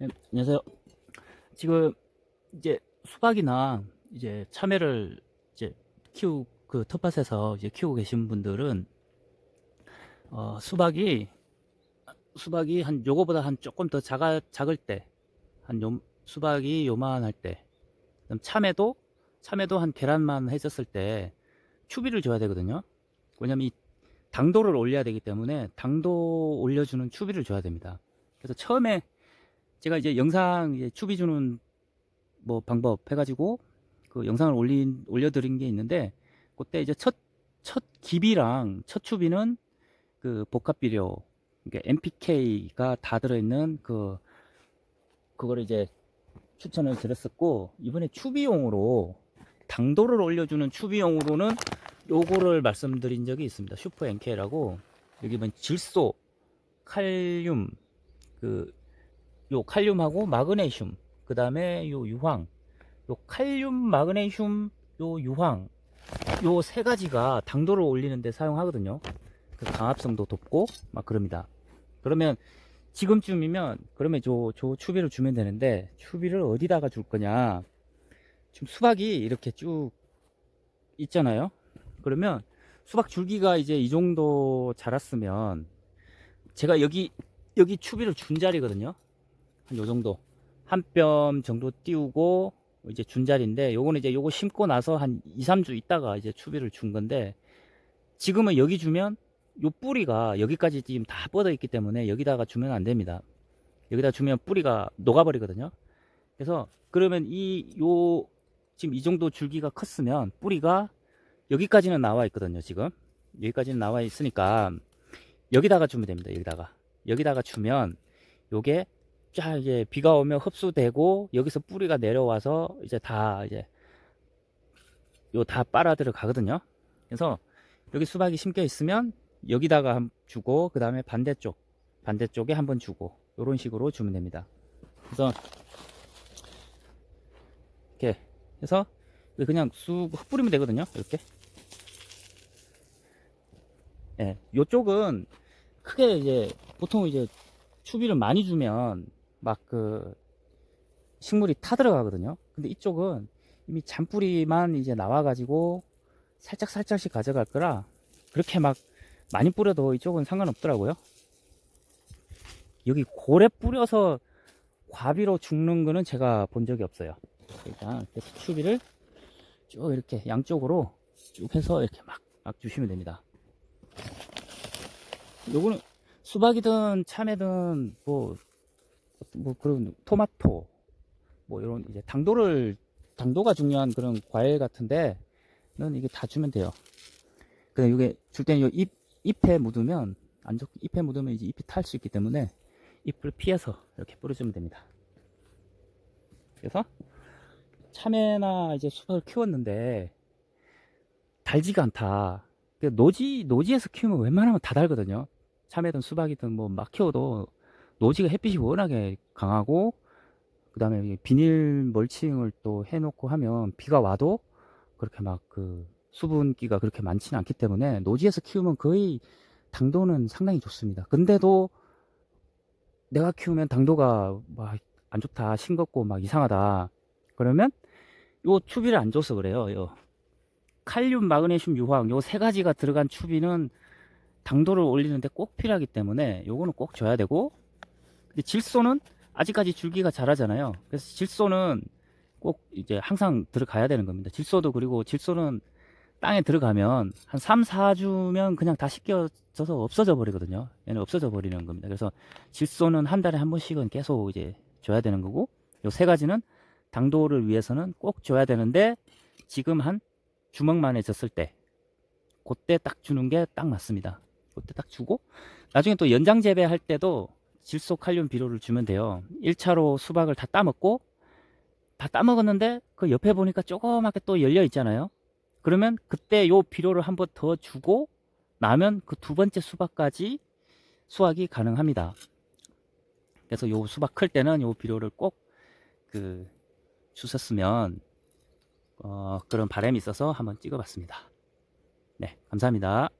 안녕하세요. 지금 이제 수박이나 이제 참외를 이제 키우 그 텃밭에서 이제 키우고 계신 분들은 어, 수박이 수박이 한 요거보다 한 조금 더 작아 작을 때 한 요 수박이 요만할 때 그다음 참외도 참외도 한 계란만 해졌을 때 추비를 줘야 되거든요. 왜냐면 이 당도를 올려야 되기 때문에 당도 올려주는 추비를 줘야 됩니다. 그래서 처음에 제가 이제 영상 이제 추비 주는 뭐 방법 해가지고 그 영상을 올린 올려드린 게 있는데 그때 이제 첫 첫 기비랑 첫 추비는 그 복합 비료 그러니까 NPK가 다 들어있는 그 그거를 이제 추천을 드렸었고 이번에 추비용으로 당도를 올려주는 추비용으로는 요거를 말씀드린 적이 있습니다. 슈퍼 NK라고 여기 보면 질소, 칼륨, 그 요 칼륨하고 마그네슘, 그 다음에 요 유황, 요 칼륨, 마그네슘, 요 유황, 요 세 가지가 당도를 올리는데 사용하거든요. 그 강압성도 높고 막 그럽니다. 그러면 지금쯤이면 그러면 저, 저 추비를 주면 되는데 추비를 어디다가 줄 거냐? 지금 수박이 이렇게 쭉 있잖아요. 그러면 수박 줄기가 이제 이 정도 자랐으면 제가 여기 여기 추비를 준 자리거든요. 한 요 정도 한 뼘 정도 띄우고 이제 준 자리인데 요거는 이제 요거 심고 나서 한 2, 3주 있다가 이제 추비를 준 건데 지금은 여기 주면 요 뿌리가 여기까지 지금 다 뻗어 있기 때문에 여기다가 주면 안 됩니다. 여기다 주면 뿌리가 녹아버리거든요. 그래서 그러면 이 요 지금 이 정도 줄기가 컸으면 뿌리가 여기까지는 나와 있거든요. 지금 여기까지는 나와 있으니까 여기다가 주면 됩니다. 여기다가 여기다가 주면 요게 쫙 이제 비가 오면 흡수되고 여기서 뿌리가 내려와서 이제 다 이제 요 다 빨아 들어가거든요. 그래서 여기 수박이 심겨 있으면 여기다가 한 주고 그 다음에 반대쪽 반대쪽에 한번 주고 이런 식으로 주면 됩니다. 그래서 이렇게 해서 그냥 쑥 흩뿌리면 되거든요. 이렇게. 예, 요쪽은 크게 이제 보통 이제 추비를 많이 주면 막 그 식물이 타 들어가거든요. 근데 이쪽은 이미 잔뿌리만 이제 나와가지고 살짝 살짝씩 가져갈 거라 그렇게 막 많이 뿌려도 이쪽은 상관없더라고요. 여기 고래 뿌려서 과비로 죽는 거는 제가 본 적이 없어요. 일단 이렇게 추비를 쭉 이렇게 양쪽으로 쭉 해서 이렇게 막, 막 주시면 됩니다. 요거는 수박이든 참외든 뭐, 뭐 그런 토마토 뭐 이런 이제 당도를 당도가 중요한 그런 과일 같은데는 이게 다 주면 돼요. 근데 이게 줄 때는 요 잎, 잎에 묻으면 안 좋게 잎에 묻으면 이제 잎이 탈 수 있기 때문에 잎을 피해서 이렇게 뿌려주면 됩니다. 그래서 참외나 이제 수박을 키웠는데 달지가 않다. 그 노지 노지에서 키우면 웬만하면 다 달거든요. 참외든 수박이든 뭐 막 키워도 노지가 햇빛이 워낙에 강하고 그 다음에 비닐 멀칭을 또 해놓고 하면 비가 와도 그렇게 막 그 수분기가 그렇게 많지는 않기 때문에 노지에서 키우면 거의 당도는 상당히 좋습니다. 근데도 내가 키우면 당도가 막 안 좋다, 싱겁고 막 이상하다. 그러면 요 추비를 안 줘서 그래요. 요 칼륨, 마그네슘, 유황 요 세 가지가 들어간 추비는 당도를 올리는데 꼭 필요하기 때문에 요거는 꼭 줘야 되고 질소는 아직까지 줄기가 자라잖아요. 그래서 질소는 꼭 이제 항상 들어가야 되는 겁니다. 질소도 그리고 질소는 땅에 들어가면 한 3, 4주면 그냥 다 씻겨져서 없어져 버리거든요. 얘는 없어져 버리는 겁니다. 그래서 질소는 한 달에 한 번씩은 계속 이제 줘야 되는 거고 요 세 가지는 당도를 위해서는 꼭 줘야 되는데 지금 한 주먹만에 졌을 때 그때 딱 주는 게 딱 맞습니다. 그때 딱 주고 나중에 또 연장 재배할 때도 질소 칼륨 비료를 주면 돼요. 1차로 수박을 다 따먹고 다 따먹었는데 그 옆에 보니까 조그맣게 또 열려 있잖아요. 그러면 그때 요 비료를 한 번 더 주고 나면 그 두 번째 수박까지 수확이 가능합니다. 그래서 요 수박 클 때는 요 비료를 꼭 그 주셨으면 어, 그런 바람이 있어서 한번 찍어봤습니다. 네, 감사합니다.